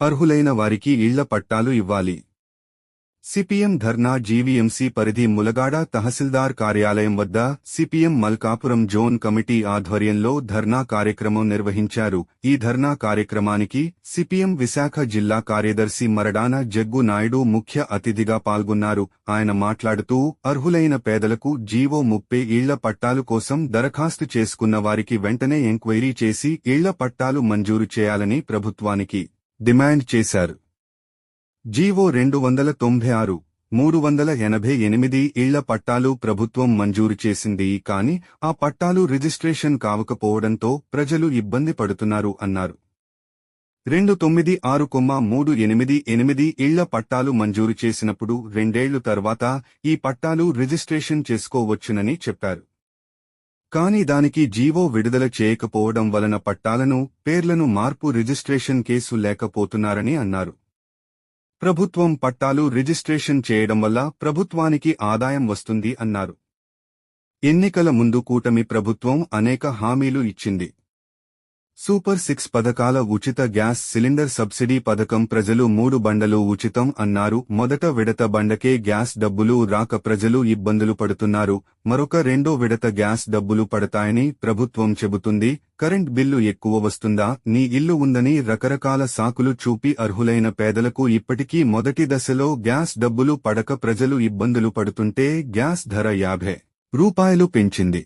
అర్హులైన వారికి ఇళ్ళ పట్టాలు ఇవ్వాలి. సిపిఎం ధర్నా జీవీఎంసీ పరిధి ములగాడ తహసీల్దార్ కార్యాలయం వద్ద సిపిఎం మల్కాపురం జోన్ కమిటీ ఆధ్వర్యంలో ధర్నా కార్యక్రమం నిర్వహించారు. ఈ ధర్నా కార్యక్రమానికి సిపిఎం విశాఖ జిల్లా కార్యదర్శి మరడాన జగ్గు నాయుడు ముఖ్య అతిథిగా పాల్గొన్నారు. ఆయన మాట్లాడుతూ అర్హులైన పేదలకు జీవో ముప్పై ఇళ్ళ పట్టాలు కోసం దరఖాస్తు చేసుకున్న వారికి వెంటనే ఎంక్వైరీ చేసి ఇళ్ళ పట్టాలు మంజూరు చేయాలని ప్రభుత్వానికి డిమాండ్ చేశారు. జీవో రెండు వందల తొంభై ఆరు మూడు వందల ఎనభై ఎనిమిది ఇళ్ళ పట్టాలు ప్రభుత్వం మంజూరు చేసింది కాని ఆ పట్టాలు రిజిస్ట్రేషన్ కావకపోవడంతో ప్రజలు ఇబ్బంది పడుతున్నారు అన్నారు. రెండు తొమ్మిది ఆరు కొమ్మ మూడు ఎనిమిది ఎనిమిది ఇళ్ళ పట్టాలు మంజూరు చేసినప్పుడు రెండేళ్ళు తర్వాత ఈ పట్టాలు రిజిస్ట్రేషన్ చేసుకోవచ్చునని చెప్పారు. కాని దానికి జీవో విడుదల చేయకపోవడం వలన పట్టాలను పేర్లను మార్పు రిజిస్ట్రేషన్ కేసు లేకపోతున్నారని అన్నారు. ప్రభుత్వం పట్టాలు రిజిస్ట్రేషన్ చేయడం వల్ల ప్రభుత్వానికి ఆదాయం వస్తుంది అన్నారు. ఎన్నికల ముందు కూటమి ప్రభుత్వం అనేక హామీలు ఇచ్చింది. సూపర్ సిక్స్ పథకాల ఉచిత గ్యాస్ సిలిండర్ సబ్సిడీ పథకం ప్రజలు మూడు బండలు ఉచితం అన్నారు. మొదట విడత బండకే గ్యాస్ డబ్బులు రాక ప్రజలు ఇబ్బందులు పడుతున్నారు. మరొక రెండో విడత గ్యాస్ డబ్బులు పడతాయని ప్రభుత్వం చెబుతుంది. కరెంట్ బిల్లు ఎక్కువ వస్తుందా? నీ ఇల్లు ఉందని రకరకాల సాకులు చూపి అర్హులైన పేదలకు ఇప్పటికీ మొదటి దశలో గ్యాస్ డబ్బులు పడక ప్రజలు ఇబ్బందులు పడుతుంటే గ్యాస్ ధర యాభై రూపాయలు పెంచింది.